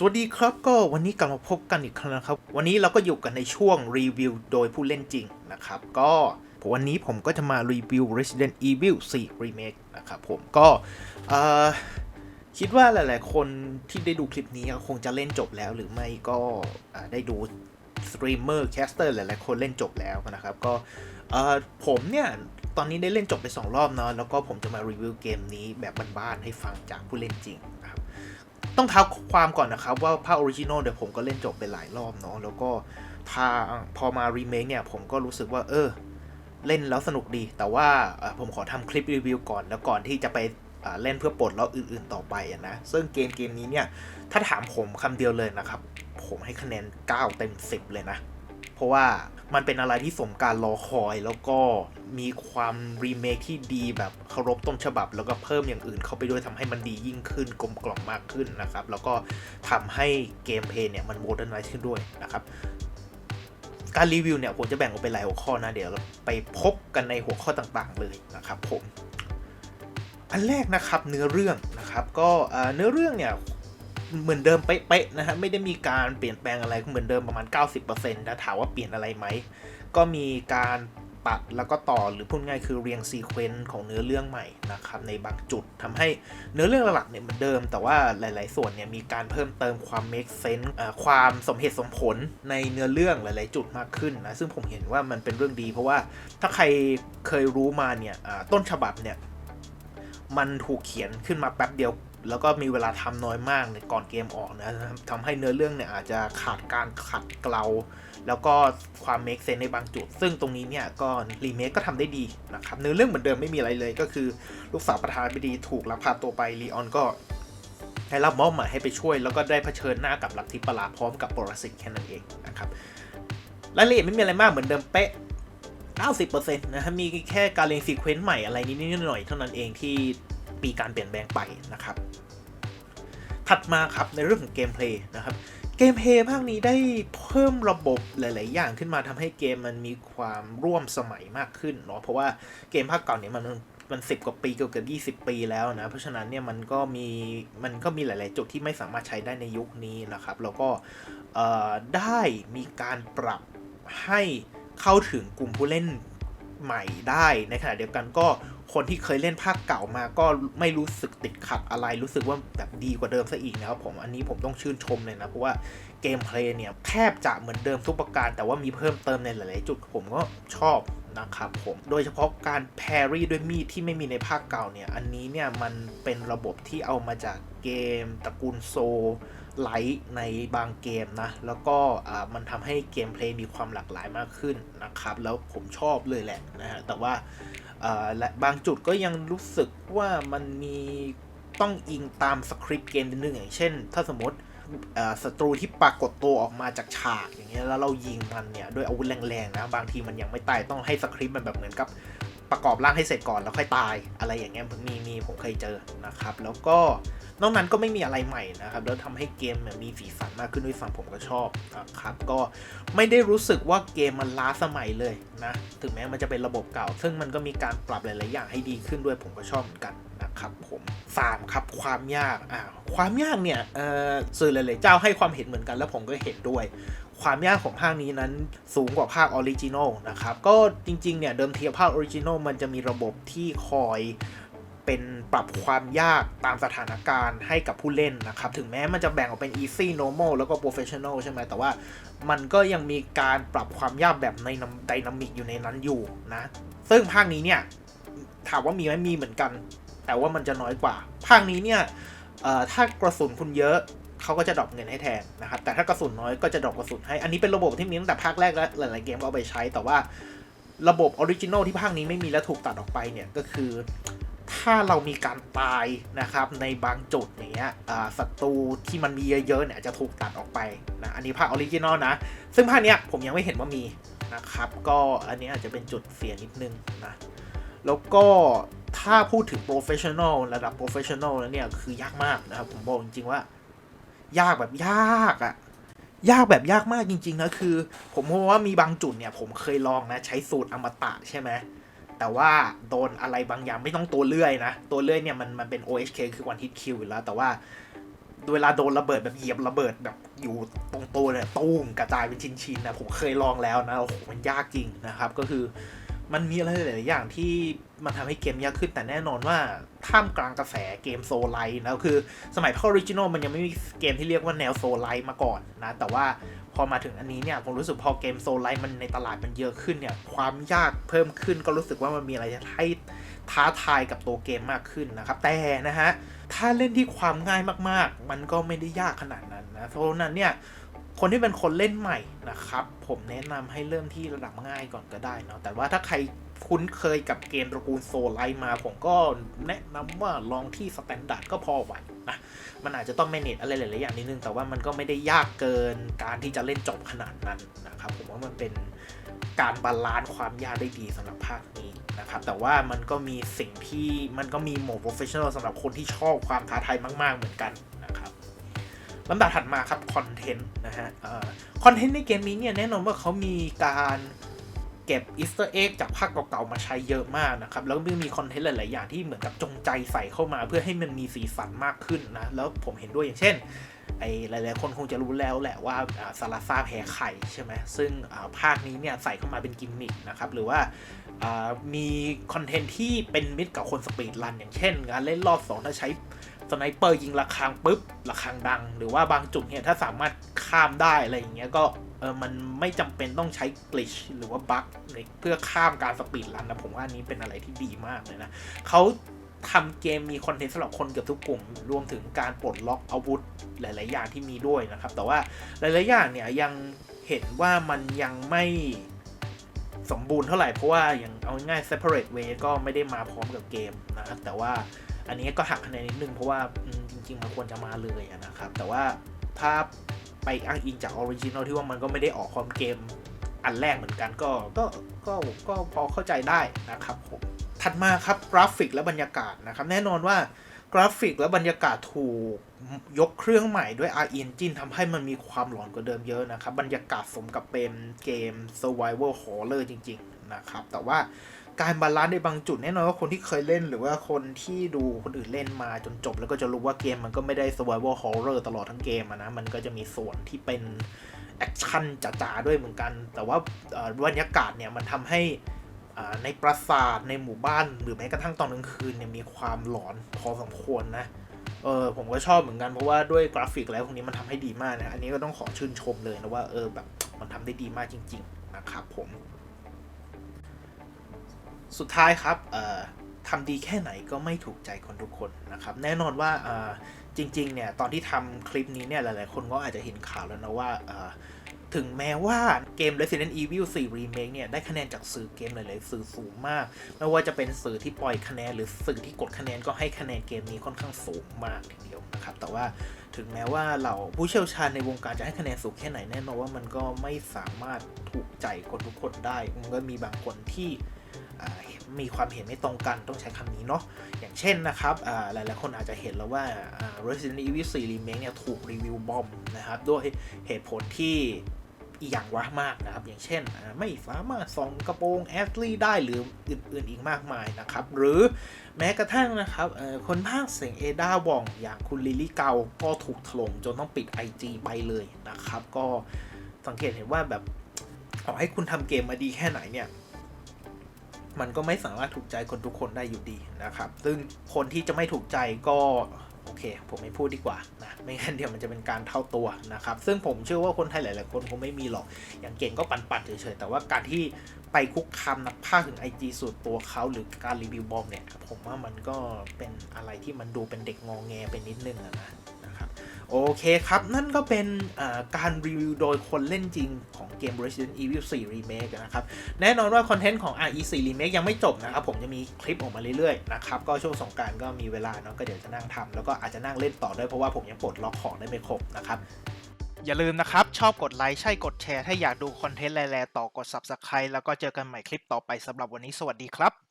สวัสดีครับก็วันนี้กลับมาพบกันอีกครั้งนะครับ วันนี้เราก็อยู่กันในช่วงรีวิวโดยผู้เล่นจริงนะครับ ก็วันนี้ผมก็จะมารีวิว Resident Evil 4 Remake นะครับผมก็คิดว่าหลายๆ คนที่ได้ดูคลิปนี้คงจะเล่นจบแล้วหรือไม่ก็ได้ดูสตรีมเมอร์แคสเตอร์หลายๆ คนเล่นจบแล้วนะครับ ก็ผมเนี่ยตอนนี้ได้เล่นจบไป 2 รอบเนาะแล้วก็ผมจะมารีวิวเกมนี้แบบบ้านๆให้ฟังจากผู้เล่นจริงนะครับ ต้องเท้าความก่อนนะครับ ว่าภาคออริจินอลเดี๋ยวผมก็เล่นจบไปหลายรอบเนาะแล้วก็ทางพอมารีเมคเนี่ย ผมก็รู้สึกว่า เออ เล่นแล้วสนุกดี แต่ว่าผมขอทำคลิปรีวิวก่อน แล้วก่อนที่จะไปเล่นเพื่อปลดล็อกอื่นๆต่อไปนะ ซึ่งเกมเกมนี้เนี่ย ถ้าถามผมคำเดียวเลยนะครับ ผมให้คะแนน 9 เต็ม 10 เลยนะ เพราะว่ามันเป็นอะไรที่สมการรอคอยแล้วก็มีความรีเมคที่ดีแบบเคารพต้นฉบับ แล้วก็เพิ่มอย่างอื่นเข้าไปด้วยทำให้มันดียิ่งขึ้นกลมกล่อมมากขึ้นนะครับ แล้วก็ทำให้เกมเพลย์เนี่ยมันโมเดิร์นไวขึ้นด้วยนะครับ การรีวิวเนี่ยผมจะแบ่งออกเป็นหลายหัวข้อนะ เดี๋ยวเราไปพบกันในหัวข้อต่างๆ เลยนะครับผม อันแรกนะครับเนื้อเรื่องนะครับ ก็เนื้อเรื่องเนี่ย เหมือนเดิมเป๊ะๆนะฮะไม่ได้มีการเปลี่ยนแปลงอะไรเหมือนเดิมประมาณ 90%นะถามว่าเปลี่ยนอะไรไหม ก็มีการตัดแล้วก็ต่อหรือพูดง่ายคือเรียงซีเควนต์ของเนื้อเรื่องใหม่นะครับในบางจุดทำให้เนื้อเรื่องหลักเนี่ยเหมือนเดิม แต่ว่าหลาย ๆ ส่วนเนี่ยมีการเพิ่มเติมความ make sense ความสมเหตุสมผลในเนื้อเรื่องหลาย ๆ จุดมากขึ้นนะซึ่งผมเห็นว่ามันเป็นเรื่องดี เพราะว่าถ้าใครเคยรู้มาเนี่ยต้นฉบับเนี่ยมันถูกเขียนขึ้นมาแป๊บเดียว แล้วก็มีเวลาทำน้อยมากในก่อนเกมออกนะทำให้เนื้อเรื่องเนี่ยอาจจะขาดการขัดเกลา แล้วก็ความเมคเซนในบางจุด ซึ่งตรงนี้เนี่ยก็รีเมคก็ทำได้ดีนะครับเนื้อเรื่องเหมือนเดิมไม่มีอะไรเลย ก็คือลูกสาวประธานาธิบดีถูกลักพาตัวไปลีออนก็ให้รับมอบหมายให้ไปช่วย แล้วก็ได้เผชิญหน้ากับลัทธิประหลาดพร้อมกับปรสิตแค่นั้นเองนะครับรายละเอียดไม่มีอะไรมากเหมือนเดิมเป๊ะ 90%นะฮะมีแค่การเรียงซีเควนต์ใหม่อะไรนิดๆหน่อยๆเท่านั้นเองที่ มีการเปลี่ยนแปลงไปนะครับ ถัดมาครับในเรื่องของเกมเพลย์นะครับเกมเพลย์ภาคนี้ได้เพิ่มระบบหลาย ๆ อย่างขึ้นมาทำให้เกมมันมีความร่วมสมัยมากขึ้นเนาะเพราะว่าเกมภาคเก่าเนี่ยมันมันสิบกว่าปีเกือบเกือบยี่สิบปีแล้วนะ เพราะฉะนั้นเนี่ยมันก็มีมันก็มีหลาย ๆ จุดที่ไม่สามารถใช้ได้ในยุคนี้นะครับ แล้วก็ได้มีการปรับให้เข้าถึงกลุ่มผู้เล่นใหม่ได้ในขณะเดียวกันก็ คนที่เคยเล่นภาคเก่ามาก็ไม่รู้สึกติดขัดอะไรรู้สึกว่าแบบดีกว่าเดิมซะอีกนะครับผมอันนี้ผมต้องชื่นชมเลยนะเพราะว่าเกมเพลย์เนี่ยแทบจะเหมือนเดิมทุกประการ แต่ว่ามีเพิ่มเติมในหลาย ๆ จุดผมก็ชอบนะครับผม โดยเฉพาะการแพรี่ด้วยมีดที่ไม่มีในภาคเก่าเนี่ย อันนี้เนี่ยมันเป็นระบบที่เอามาจากเกมตระกูลโซไลท์ในบางเกมนะ แล้วก็มันทำให้เกมเพลย์มีความหลากหลายมากขึ้นนะครับ แล้วผมชอบเลยแหละนะฮะ แต่ว่า และบางจุดก็ยังรู้สึกว่ามันมีต้องอิงตามสคริปต์เกมนิดนึงอย่างเช่น ถ้าสมมติศัตรูที่ปรากฏตัวออกมาจากฉากอย่างเงี้ยแล้วเรายิงมันเนี่ยด้วยอาวุธแรงๆนะบางทีมันยังไม่ตายต้องให้สคริปต์มันแบบเหมือนกับ ประกอบร่างให้เสร็จก่อนแล้วค่อยตายอะไรอย่างเงี้ยผมมีมีผมเคยเจอนะครับ แล้วก็นอกนั้นก็ไม่มีอะไรใหม่นะครับ แล้วทำให้เกมมีสีสันมากขึ้นด้วยซ้ำผมก็ชอบนะครับ ก็ไม่ได้รู้สึกว่าเกมมันล้าสมัยเลยนะ ถึงแม้มันจะเป็นระบบเก่า ซึ่งมันก็มีการปรับหลาย ๆ อย่างให้ดีขึ้นด้วยผมก็ชอบเหมือนกันนะครับผมสามครับความยากอ่าความยากเนี่ยเออสื่อหลาย ๆ เจ้าให้ความเห็นเหมือนกัน แล้วผมก็เห็นด้วย ความยากของภาคนี้นั้นสูงกว่าภาคออริจินอลนะครับ ก็จริงๆเนี่ยเดิมทีภาคออริจินอลมันจะมีระบบที่คอยเป็นปรับความยากตามสถานการณ์ให้กับผู้เล่นนะครับ ถึงแม้มันจะแบ่งออกเป็น easy normal แล้วก็ professional ใช่ไหมแต่ว่ามันก็ยังมีการปรับความยากแบบในไดนามิกอยู่ในนั้นอยู่นะ ซึ่งภาคนี้เนี่ย ถามว่ามีไหมมีเหมือนกัน แต่ว่ามันจะน้อยกว่า ภาคนี้เนี่ยถ้ากระสุนคุณเยอะ เขาก็จะดรอปเงินให้แทนนะครับ แต่ถ้ากระสุนน้อยก็จะดรอปกระสุนให้ อันนี้เป็นระบบที่มีตั้งแต่ภาคแรกแล้วหลาย ๆ เกมก็เอาไปใช้ แต่ว่าระบบออริจินอลที่ภาคนี้ไม่มีและถูกตัดออกไปเนี่ยก็คือ ถ้าเรามีการตายนะครับในบางจุดอย่างเงี้ยศัตรูที่มันมีเยอะ ๆ เนี่ยจะถูกตัดออกไปนะ อันนี้ภาคออริจินอลนะ ซึ่งภาคเนี้ยผมยังไม่เห็นว่ามีนะครับ ก็อันนี้อาจจะเป็นจุดเสียนิดนึงนะ แล้วก็ถ้าพูดถึง professional ระดับ professional แล้วเนี่ยคือยากมากนะครับผมบอกจริงๆว่า ยากแบบยากอะยากแบบยากมากจริง ๆ นะ คือ ผมมองว่ามีบางจุดเนี่ย ผมเคยลองนะ ใช้สูตรอมตะใช่ไหมแต่ว่าโดนอะไรบางอย่างไม่ต้องตัวเลื่อยนะ ตัวเลื่อยเนี่ยมันมันเป็น OHK คือ one hit kill อยู่แล้ว แต่ว่าเวลาโดนระเบิดแบบเหยียบระเบิดแบบอยู่ตรงตัวเนี่ยตู้มกระจายเป็นชิ้นๆนะผมเคยลองแล้วนะโอ้โหมันยากจริงนะครับ ก็คือ มันมีอะไรหลายๆอย่างที่มันทำให้เกมยากขึ้นแต่แน่นอนว่าท่ามกลางกระแสเกมโซลไลท์นะคือสมัยพอออริจินอลมันยังไม่มีเกมที่เรียกว่าแนวโซลไลท์มาก่อนนะ แต่ว่าพอมาถึงอันนี้เนี่ยผมรู้สึกพอเกมโซลไลท์มันในตลาดมันเยอะขึ้นเนี่ย ความยากเพิ่มขึ้นก็รู้สึกว่ามันมีอะไรให้ท้าทายกับตัวเกมมากขึ้นนะครับ แต่นะฮะ ถ้าเล่นที่ความง่ายมากๆ มันก็ไม่ได้ยากขนาดนั้นนะเพราะฉะนั้นเนี่ย คนที่เป็นคนเล่นใหม่นะครับ ผมแนะนำให้เริ่มที่ระดับง่ายก่อนก็ได้เนาะแต่ว่าถ้าใครคุ้นเคยกับเกมตระกูลโซลไลมา ผมก็แนะนำว่าลองที่สแตนดาร์ดก็พอไหวนะมันอาจจะต้อง manage อะไรหลาย ๆ อย่างนิดนึง แต่ว่ามันก็ไม่ได้ยากเกินการที่จะเล่นจบขนาดนั้นนะครับ ผมว่ามันเป็นการบาลานซ์ความยากได้ดีสำหรับภาคนี้นะครับ แต่ว่ามันก็มีสิ่งที่มันก็มีโหมด professional สำหรับคนที่ชอบความท้าทายมาก ๆ เหมือนกัน ลำดับถัดมาครับคอนเทนต์นะฮะคอนเทนต์ในเกมนี้เนี่ยแน่นอนว่าเขามีการเก็บอีสเตอร์เอ็กจากภาคเก่าๆมาใช้เยอะมากนะครับ แล้วก็มีคอนเทนต์หลายๆอย่างที่เหมือนกับจงใจใส่เข้ามา เพื่อให้มันมีสีสันมากขึ้นนะ แล้วผมเห็นด้วยอย่างเช่นไอ้หลายๆคนคงจะรู้แล้วแหละว่าซาลาซาแพ้ไข่ใช่ไหมซึ่งภาคนี้เนี่ยใส่เข้ามาเป็นกิมมิคนะครับ หรือว่ามีคอนเทนต์ที่เป็นมิตรกับคนสปีดรันอย่างเช่นการเล่นรอบสองถ้าใช้ สไนเปอร์ยิงระฆังปุ๊บระฆังดัง หรือว่าบางจุดเนี่ยถ้าสามารถข้ามได้อะไรอย่างเงี้ยก็เออมันไม่จำเป็นต้องใช้กลิชหรือว่าบั๊กเพื่อข้ามการสปีดรันนะผมว่านี้เป็นอะไรที่ดีมากเลยนะเขาทำเกมมีคอนเทนต์สำหรับคนเกือบทุกกลุ่ม รวมถึงการปลดล็อกอาวุธหลาย ๆ อย่างที่มีด้วยนะครับ แต่ว่าหลาย ๆ อย่างเนี่ยยังเห็นว่ามันยังไม่สมบูรณ์เท่าไหร่ เพราะว่าอย่างเอาง่าย separate way ก็ไม่ได้มาพร้อมกับเกมนะแต่ว่า อันนี้ก็หักคะแนนนิดนึงเพราะว่าจริงๆมันควรจะมาเลยนะครับ แต่ว่าถ้าไปอ้างอิงจากออริจินอลที่ว่ามันก็ไม่ได้ออกความเกมอันแรกเหมือนกันก็ก็ก็ก็พอเข้าใจได้นะครับผมถัดมาครับกราฟิกและบรรยากาศนะครับ แน่นอนว่ากราฟิกและบรรยากาศถูกยกเครื่องใหม่ด้วย RE Engine ทำให้มันมีความหลอนกว่าเดิมเยอะนะครับ บรรยากาศสมกับเป็นเกม Survival Horror จริง ๆ นะครับ แต่ว่า การบาลานซ์ในบางจุดแน่นอนว่าคนที่เคยเล่นหรือว่าคนที่ดูคนอื่นเล่นมาจนจบ แล้วก็จะรู้ว่าเกมมันก็ไม่ได้ Survival Horror ตลอดทั้งเกมนะ มันก็จะมีส่วนที่เป็นแอคชั่นจ๋าๆด้วยเหมือนกัน แต่ว่าบรรยากาศเนี่ยมันทำให้ในปราสาทในหมู่บ้านหรือแม้กระทั่งตอนกลางคืนเนี่ยมีความหลอนพอสมควรนะเออผมก็ชอบเหมือนกันเพราะว่าด้วยกราฟิกแล้วพวกนี้มันทำให้ดีมากนะ อันนี้ก็ต้องขอชื่นชมเลยนะว่าเออแบบมันทำได้ดีมากจริง ๆ นะครับผม สุดท้ายครับทำดีแค่ไหนก็ไม่ถูกใจคนทุกคนนะครับ แน่นอนว่าจริงๆเนี่ยตอนที่ทำคลิปนี้เนี่ยหลายๆ คนก็อาจจะเห็นข่าวแล้วนะว่าถึงแม้ว่าเกม Resident Evil 4 Remake เนี่ย ได้คะแนนจากสื่อเกมหลายๆสื่อสูงมาก ไม่ว่าจะเป็นสื่อที่ปล่อยคะแนนหรือสื่อที่กดคะแนนก็ให้คะแนนเกมนี้ค่อนข้างสูงมากทีเดียวนะครับ แต่ว่าถึงแม้ว่าเราผู้เชี่ยวชาญในวงการจะให้คะแนนสูงแค่ไหนแน่นอนว่ามันก็ไม่สามารถถูกใจคนทุกคนได้ มันก็มีบางคนที่ มีความเห็นไม่ตรงกันต้องใช้คำนี้เนาะอย่างเช่นนะครับหลาย ๆ คนอาจจะเห็นแล้วว่า Resident Evil 4 Remake เนี่ยถูกรีวิวบอมนะครับด้วยเหตุผลที่อีอย่างวะมากนะครับ อย่างเช่น ไม่สามารถส่องกระโปรงแอสลีย์ได้หรืออื่นๆอีกมากมายนะครับ หรือแม้กระทั่งนะครับคนภาคเสียงเอดาวองอย่างคุณลิลี่เกาก็ถูกถล่มจนต้องปิด IG ไปเลยนะครับ ก็สังเกตเห็นว่าแบบขอให้คุณทำเกมมาดีแค่ไหนเนี่ย มันก็ไม่สามารถถูกใจคนทุกคนได้อยู่ดีนะครับ ซึ่งคนที่จะไม่ถูกใจก็โอเค ผมไม่พูดดีกว่านะ ไม่งั้นเดี๋ยวมันจะเป็นการเท่าตัวนะครับ ซึ่งผมเชื่อว่าคนไทยหลาย ๆ คนคงไม่มีหรอก อย่างเก่งก็ปันๆเฉย ๆ แต่ว่าการที่ไปคุกคามนักภาคถึง IG ส่วนตัวเขาหรือการรีวิวบอมเนี่ย ผมว่ามันก็เป็นอะไรที่มันดูเป็นเด็กงองแงไปนิดนึงนะ โอเคครับ นั่นก็เป็นการรีวิวโดยคนเล่นจริงของเกม Resident Evil 4 Remake นะครับ แน่นอนว่าคอนเทนต์ของ RE4 Remake ยังไม่จบนะครับ ผมจะมีคลิปออกมาเรื่อยๆ นะครับ ก็ช่วงสงการก็มีเวลาเนาะก็เดี๋ยวจะนั่งทำแล้วก็อาจจะนั่งเล่นต่อด้วยเพราะว่าผมยังปลดล็อกของได้ไม่ครบนะครับอย่าลืมนะครับ ชอบกดไลค์ ใช่กดแชร์ ถ้าอยากดูคอนเทนต์แร่ๆต่อกด Subscribe แล้วก็เจอกันใหม่คลิปต่อไปสำหรับวันนี้สวัสดีครับ